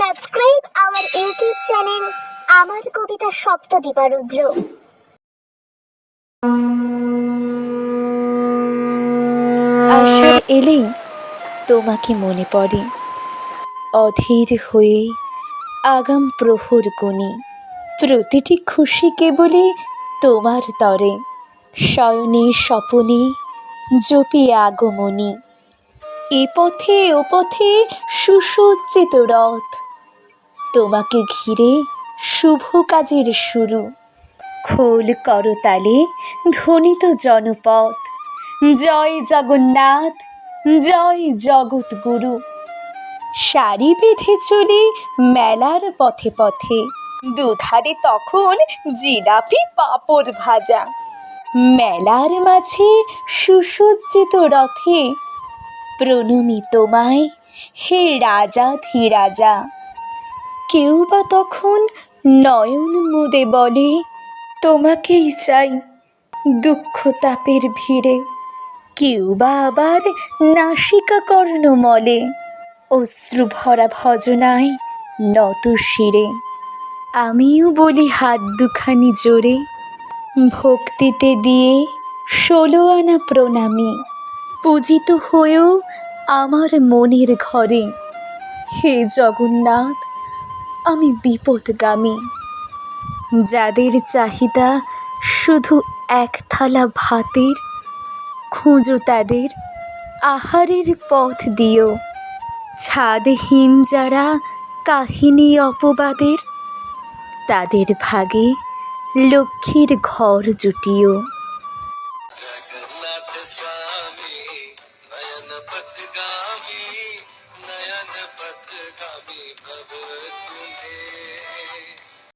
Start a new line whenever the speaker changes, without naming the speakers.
Subscribe our YouTube channel আমার কবিতা সপ্তদীপারুদ্র
আষাঢ় এলেই তোমাকে মনে পড়ে। অধীর হয়ে আগাম প্রহর গুনি প্রতিটি খুশি কেবলে তোমার তরে। শয়নে স্বপনে জপি আগমনী। এ পথে ও পথে সুসজ্জিত রথ তোমাকে ঘিরে শুভ কাজের শুরু। খোল করতালে ধ্বনিত জনপথ। জয় জগন্নাথ, জয় জগৎগুরু শাড়ি বেঁধে চলে মেলার পথে পথে। দুধারে তখন জিলাপি পাঁপড় ভাজা। মেলার মাঝে সুসজ্জিত রথে প্রণমি তোমায় হে রাজা ধীরাজা। কেউ বা তখন নয়ন মুদে বলে, তোমাকেই চাই দুঃখ তাপের ভিড়ে। কেউ বা আবার নাসিকা কর্ণ মলে, অশ্রু ভরা ভজনায় নত শিরে। আমিও বলি হাত দুখানি জোরে, ভক্তিতে দিয়ে ষোলো আনা প্রণামী, পূজিত হয়েও আমার মনের ঘরে। হে জগন্নাথ আমি বিপদগামী যাদের চাহিদা শুধু এক থালা ভাতের খুঁজো তাদের আহারের পথ দিও ছাদহীন যারা কাহিনী অপবাদের তাদের ভাগে লক্ষ্মীর ঘর জুটিও
जगन्नाथ स्वामी नयन पथगामी नयन पथगामी भव